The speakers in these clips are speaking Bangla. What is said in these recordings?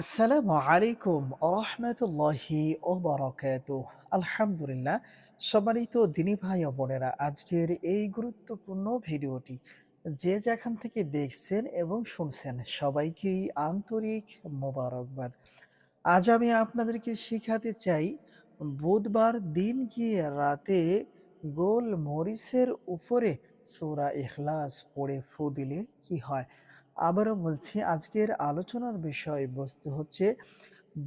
আসসালামু আলাইকুম রহমতুল্লাহি ও বরকাত আলহামদুলিল্লাহ, সম্মানিত দিনী ভাই ও বোনেরা, আজকের এই গুরুত্বপূর্ণ ভিডিওটি যে যেখান থেকে দেখছেন এবং শুনছেন সবাইকেই আন্তরিক মোবারকবাদ। আজ আমি আপনাদেরকে শিখাতে চাই, বুধবার দিন গিয়ে রাতে গোল মরিচের উপরে সূরা ইখলাস পড়ে ফু দিলে কি হয়? আবারও বলছি, আজকের আলোচনার বিষয়বস্তু হচ্ছে,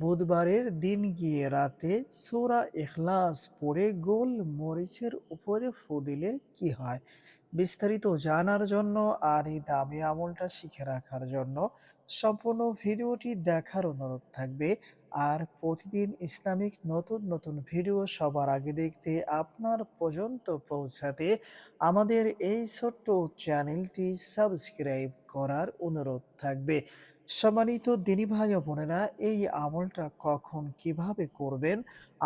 বুধবারের দিন গিয়ে রাতে সোরা এখলাস পড়ে গোল মরিচের উপরে ফু দিলে কি হয়? বিস্তারিত জানার জন্য আর এই দামি আমলটা শিখে রাখার জন্য সম্পূর্ণ ভিডিওটি দেখার অনুরোধ থাকবে। আর প্রতিদিন ইসলামিক নতুন নতুন ভিডিও সবার আগে দেখতে আপনার পর্যন্ত পৌঁছাতে আমাদের এই ছোট্ট চ্যানেলটি সাবস্ক্রাইব করার অনুরোধ থাকবে। সম্মানিত দিনী ভাই বোনেরা, এই আমলটা কখন কীভাবে করবেন?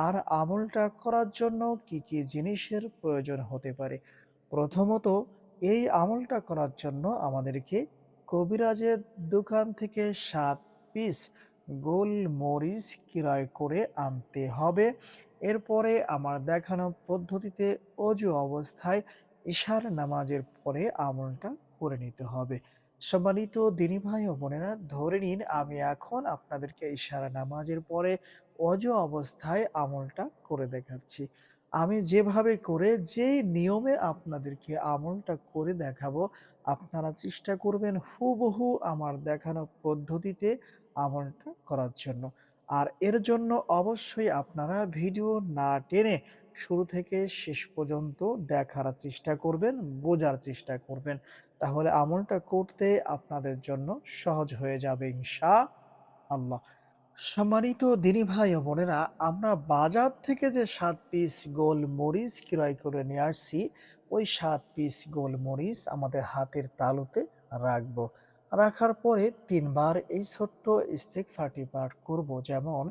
আর আমলটা করার জন্য কি কি জিনিসের প্রয়োজন হতে পারে? প্রথমত, এই আমলটা করার জন্য আমাদেরকে কবিরাজের দোকান থেকে সাত পিস গোল মরিচ ক্রয় করে আনতে হবে। এরপরে আমার দেখানো পদ্ধতিতে অজু অবস্থায় ইশার নামাজের পরে আমলটা করে নিতে হবে। সম্মানিত দিনী ভাই ও বোনেরা, ধরে নিন আমি এখন আপনাদেরকে ইশারা নামাজের পরে অজু অবস্থায় আমলটা করে দেখাচ্ছি। আমি যেভাবে করে যেই নিয়মে আপনাদেরকে আমলটা করে দেখাবো, আপনারা চেষ্টা করবেন হুবহু আমার দেখানো পদ্ধতিতে আমলটা করার জন্য। আর এর জন্য অবশ্যই আপনারা ভিডিও না টেনে শুরু থেকে শেষ পর্যন্ত দেখার চেষ্টা করবেন, বোঝার চেষ্টা করবেন। তাহলে আমলটা করতে আপনাদের জন্য সহজ হয়ে যাবে ইনশা আল্লাহ। সম্মানিত দিনী ভাই ও বোনেরা, আমরা বাজার থেকে যে সাত পিস গোল মরিচ ক্রয় করে নিয়ে আসছি, ওই সাত পিস গোল মরিচ আমাদের হাতের তালুতে রাখব। রাখার পরে তিনবার এই ছোট্ট ইস্তেগফারটি পাঠ করব, যেমন,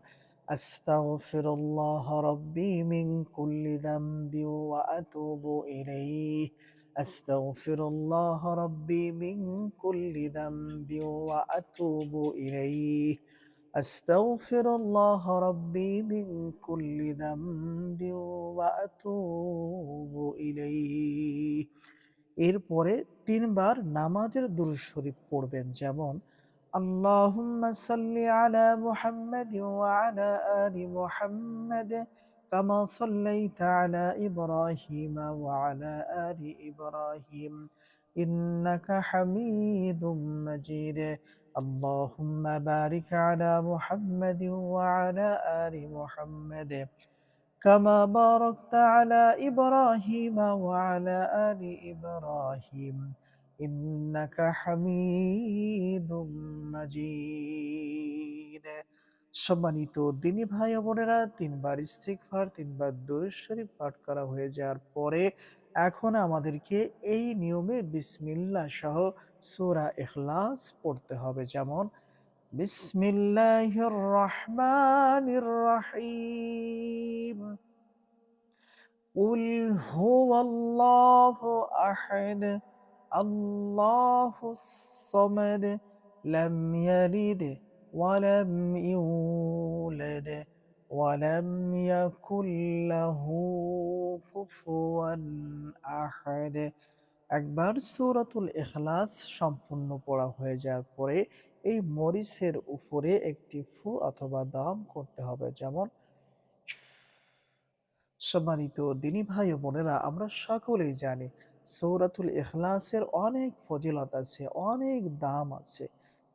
আস্তাগফিরুল্লাহ রাব্বি মিন কুল্লি যামবি ওয়া আতুবু ইলাইহি আস্তাগফিরুল্লাহ রাব্বি মিন কুল্লি যামবি ওয়া আতুবু ইলাইহি আস্তাগফিরুল্লাহ রাব্বি মিন কুল্লি যামবি ওয়া আতুবু ইলাইহি এরপরে তিনবার নামাজের দুরূদ শরীফ পড়বেন যেমন আল্লাহুম্মা সাল্লি আলা মুহাম্মাদ ওয়া আলা আলি মুহাম্মাদ কামা সাল্লাইতা আলা ইব্রাহিম ওয়া আলা আলি ইব্রাহিম ইন্নাকা হামিদুম মাজিদ اللهم بارك على محمد وعلى آل محمد كما باركت على إبراهيم وعلى آل إبراهيم إنك حميد مجيد সম্মানিত দিনী ভাই ও বোনেরা তিনবার ইস্তিগফার তিনবার দরুদ শরীফ পাঠ করা হয়ে যাওয়ার পরে এখন আমাদেরকে এই নিয়মে বিসমিল্লাহ সহ সূরা ইখলাস পড়তে হবে যেমন بسم الله الرحمن الرحيم قل هو الله أحد الله الصمد لم يلد ولم يولد ولم يكن له كفوا أحد একবার সূরাতুল ইখলাস সম্পূর্ণ পড়া হয়ে যাওয়ার পরে এই মরিচের উপরে একটি ফু অথবা দাম করতে হবে যেমন সম্মানিত দিনী ভাই ও বোনেরা আমরা সকলেই জানি সৌরাতুল ইখলাসের অনেক ফজিলত আছে অনেক দাম আছে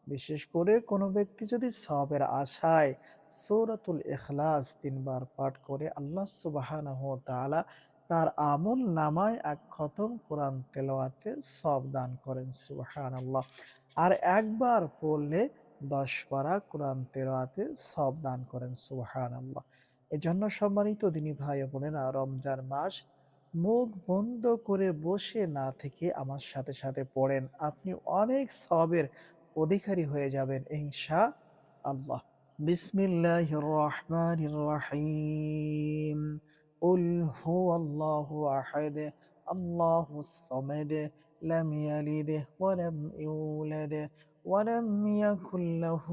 বিশেষ করে কোনো ব্যক্তি যদি সবের আশায় সৌরাতুল ইখলাস তিনবার পাঠ করে আল্লাহ তাআলা তার আমল নামায় এক খতম কোরআন তেলাওয়াতে সব দান করেন সুবাহান আল্লাহ আর একবার পড়লে দশ পারা কোরআন তেলাওয়াতে সব দান করেন, সুবহানাল্লাহ। এজন্য সম্মানিত দিনী ভাই বোনেরা, রমজান মাস মুখ বন্ধ করে বসে না থেকে আমার সাথে সাথে পড়েন। আপনি অনেক সবের অধিকারী হয়ে যাবেন ইনশা আল্লাহ বিসমিল্লাহির রহমানির রহিম قل هو الله أحد الله الصمد لم يلد ولم يولد ولم يكن له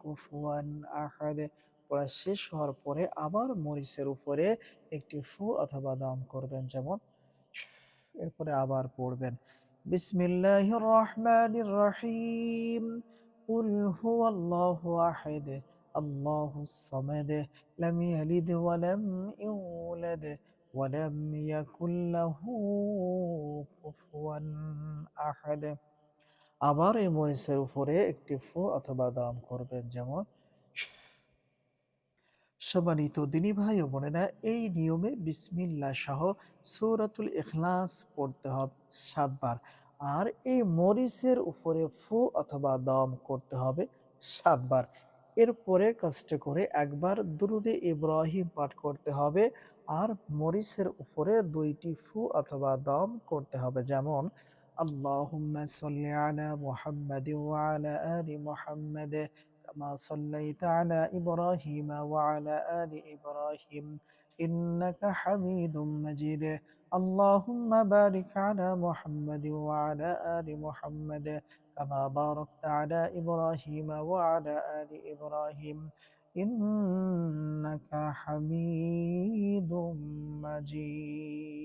কুফুয়ান আহাদ পড়া শেষ হওয়ার পরে আবার মরিচের উপরে একটি ফু অথবা দম করবেন যেমন এরপরে আবার পড়বেন বিসমিল্লাহির রহমানির রহিম قل هو الله أحد الله الصمد لم يلد ولم يولد ولم يكن له كفوا أحد আবার এই মরিচের উপরে একটি ফু অথবা দাম করবেন যেমন সম্মানিত দিনী ভাই ও বোনেরা এই নিয়মে বিসমিল্লা সহ সৌরাতুল ইখলাস পড়তে হবে সাতবার আর এই মরিচের উপরে ফু অথবা দম করতে হবে সাতবার। এরপরে কষ্ট করে একবার দুরুদে ইব্রাহিম পাঠ করতে হবে আর মরিচের উপরে দুইটি ফু অথবা দম করতে হবে। যেমন, আল্লাহুম্মা সাল্লি আলা মুহাম্মাদিন ওয়া আলা আলি মুহাম্মাদ কামা সাল্লাইতা আলা ইব্রাহিম ওয়া আলা আলি ইব্রাহিম ইন্নাকা হামিদুম মাজিদ। اللهم بارك على محمد وعلى آل محمد كما باركت على إبراهيم وعلى آل إبراهيم إنك حميد مجيد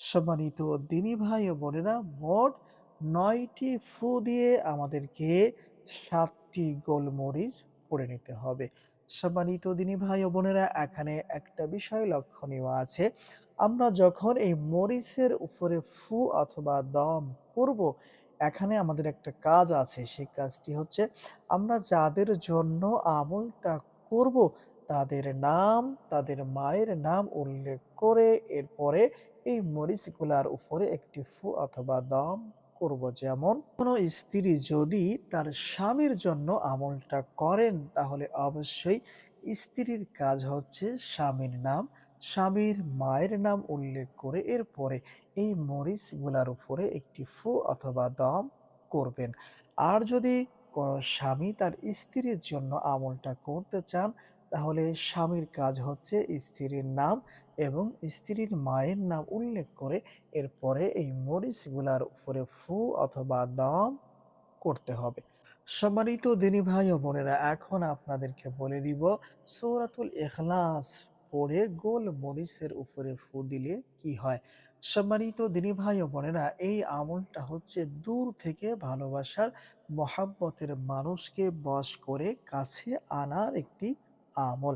সম্মানিত দিনী ভাই ও বোনেরা মোট নয়টি ফু দিয়ে আমাদেরকে সাতটি গোলমরিচ পড়ে নিতে হবে সম্মানিত দিনী ভাই ও বোনেরা, এখানে একটা বিষয় লক্ষণীয় আছে। আমরা যখন এই মরিচের উপরে ফু অথবা দম করব, এখানে আমাদের একটা কাজ আছে। সেই কাজটি হচ্ছে, আমরা যাদের জন্য আমলটা করব, তাদের নাম, তাদের মায়ের নাম উল্লেখ করে এরপরে এই মরিচগুলার উপরে একটি ফু অথবা দম করব যেমন কোনো স্ত্রী যদি তার স্বামীর জন্য আমলটা করেন, তাহলে অবশ্যই স্ত্রীর কাজ হচ্ছে স্বামীর নাম, স্বামীর মায়ের নাম উল্লেখ করে এরপরে এই মরিচগুলার উপরে একটি ফু অথবা দম করবেন। আর যদি কোনো স্বামী তার স্ত্রীর জন্য আমলটা করতে চান, তাহলে স্বামীর কাজ হচ্ছে স্ত্রীর নাম এবং স্ত্রীর মায়ের নাম উল্লেখ করে এরপরে এই মরিচগুলার উপরে ফু অথবা দম করতে হবে। সম্মানিত দিনী ভাই ও বোনেরা, এখন আপনাদেরকে বলে দিব, সৌরাতুল এখলাস পরে গোল মরিচের উপরে ফু দিলে কি হয়? সম্মানিত দিনী ভাই ও বোনেরা, এই আমলটা হচ্ছে দূর থেকে ভালোবাসার মহাব্বতের মানুষকে বশ করে কাছে আনার একটি আমল।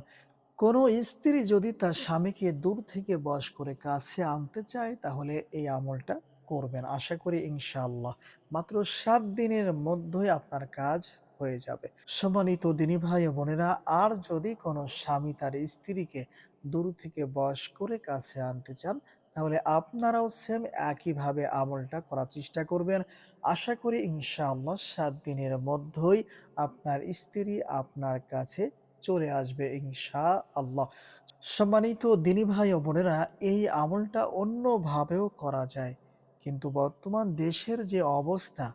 কোনো স্ত্রী যদি তার স্বামীকে দূর থেকে বশ করে কাছে আনতে চায়, তাহলে এই আমলটা করবেন। আশা করি ইনশাআল্লাহ। মাত্র সাত দিনের মধ্যেই আপনার কাজ হয়ে যাবে। সম্মানিত দিনী ভাই বোনেরা, আর যদি কোনো স্বামী তার স্ত্রীকে দূর থেকে বশ করে কাছে আনতে চান, তাহলে আপনারাও সেম একইভাবে আমলটা করার চেষ্টা করবেন। আশা করি ইনশাআল্লাহ সাত দিনের মধ্যেই আপনার স্ত্রী আপনার কাছে চলে আসবে ইনশা আল্লাহ সম্মানিত দিনী ভাই ও বোনেরা, এই আমলটা অন্যভাবেও করা যায়। কিন্তু বর্তমান দেশের যে অবস্থা,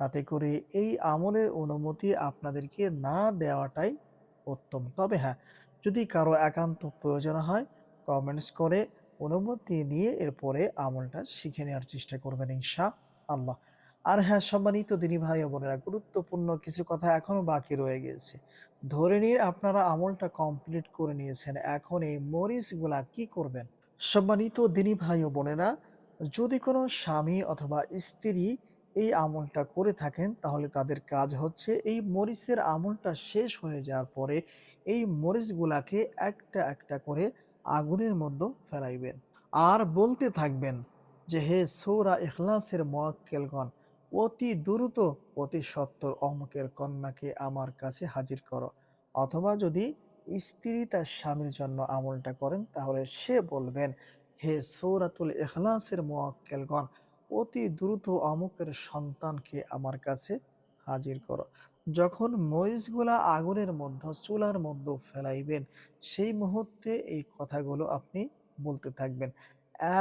তাতে করে এই আমলের অনুমতি আপনাদেরকে না দেওয়াটাই উত্তম। তবে হ্যাঁ যদি কারও একান্ত প্রয়োজন হয় কমেন্টস করে অনুমতি নিয়ে এরপরে আমলটা শিখে নেওয়ার চেষ্টা করবেন ইনশা আল্লাহ আর হ্যাঁ সম্মানিত দিনী ভাই ও বোনেরা, গুরুত্বপূর্ণ কিছু কথা এখনও বাকি রয়ে গেছে ধরে নিয়ে আপনারা আমলটা কমপ্লিট করে নিয়েছেন, এখন এই মরিচগুলা কি করবেন? সম্মানিত দিনী ভাই ও বোনেরা, যদি কোনো স্বামী অথবা স্ত্রী এই আমলটা করে থাকেন, তাহলে তাদের কাজ হচ্ছে এই মরিচের আমলটা শেষ হয়ে যাওয়ার পরে এই মরিচগুলাকে একটা একটা করে আগুনের মধ্যে ফেলাইবেন। আর বলতে থাকবেন যে, হে সৌরা ইখলাসের মোয়াক্কেলগণ অতি দ্রুত, অতি সত্তর অমুকের কন্যাকে আমার কাছে হাজির করো। অথবা যদি স্ত্রী তার স্বামীর জন্য আমলটা করেন, তাহলে সে বলবেন, হে সৌরাতুল এখলাসের মোয়াক্কেলগণ, অতি দ্রুত অমুকের সন্তানকে আমার কাছে হাজির করো। যখন মরিচগুলা আগুনের মধ্যে, চুলার মধ্যে ফেলাইবেন, সেই মুহূর্তে এই কথাগুলো আপনি বলতে থাকবেন।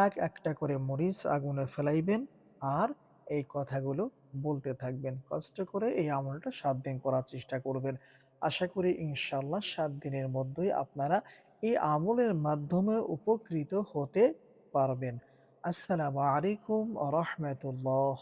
এক একটা করে মরিচ আগুনে ফেলাইবেন আর এই কথাগুলো বলতে থাকবেন। কষ্ট করে এই আমলটা সাত দিন করার চেষ্টা করবেন। আশা করি ইনশাল্লাহ সাত দিনের মধ্যেই আপনারা এই আমলের মাধ্যমে উপকৃত হতে পারবেন। আসসালামু আলাইকুম রহমতুল্লাহ।